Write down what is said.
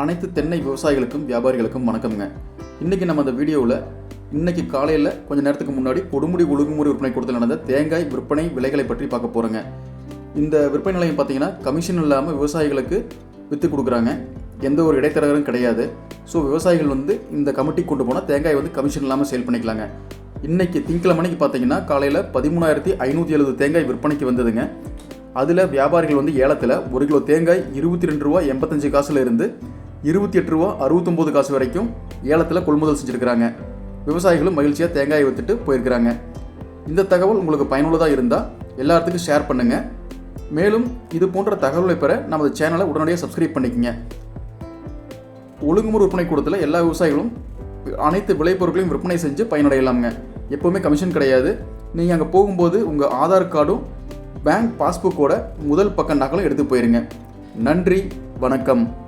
அனைத்து தென்னை விவசாயிகளுக்கும் வியாபாரிகளுக்கும் வணக்கம்ங்க. இன்றைக்கி நம்ம அந்த வீடியோவில் இன்றைக்கி காலையில் கொஞ்ச நேரத்துக்கு முன்னாடி கொடுமுடி ஒழுங்குமுறை விற்பனை கூடத்தில் நடந்த தேங்காய் விற்பனை விலைகளை பற்றி பார்க்க போகிறோங்க இந்த விற்பனை நிலையம் பார்த்தீங்கன்னா கமிஷன் இல்லாமல் விவசாயிகளுக்கு விற்று கொடுக்குறாங்க. எந்த ஒரு இடைத்தரகரும் கிடையாது. ஸோ விவசாயிகள் வந்து இந்த கமிட்டி கொண்டு போனால் தேங்காய் வந்து கமிஷன் இல்லாமல் சேல் பண்ணிக்கலாங்க. இன்றைக்கி திங்கக்கிழமைக்கு பார்த்தீங்கன்னா காலையில் பதிமூணாயிரத்தி ஐநூற்றி எழுபது தேங்காய் விற்பனைக்கு வந்ததுங்க. அதில் வியாபாரிகள் வந்து ஏலத்தில் ஒரு கிலோ தேங்காய் இருபத்தி ரெண்டு ரூபா எண்பத்தஞ்சு காசுல இருந்து இருபத்தி எட்டு ரூபா அறுபத்தொம்போது காசு வரைக்கும் ஏலத்தில் கொள்முதல் செஞ்சுருக்கிறாங்க. விவசாயிகளும் மகிழ்ச்சியாக தேங்காயை விற்றுட்டு போயிருக்கிறாங்க. இந்த தகவல் உங்களுக்கு பயனுள்ளதாக இருந்தால் எல்லாத்துக்கும் ஷேர் பண்ணுங்கள் மேலும் இது போன்ற தகவலை பெற நமது சேனலை உடனடியாக சப்ஸ்கிரைப் பண்ணிக்கங்க. ஒழுங்குமுறை விற்பனை கூடத்தில் எல்லா விவசாயிகளும் அனைத்து விளைபொருட்களையும் விற்பனை செஞ்சு பயனடையலாமுங்க. எப்போவுமே கமிஷன் கிடையாது. நீங்கள் அங்கே போகும்போது உங்கள் ஆதார் கார்டும் பேங்க் பாஸ்புக்கோட முதல் பக்க நகலும் எடுத்து போயிருங்க. நன்றி வணக்கம்.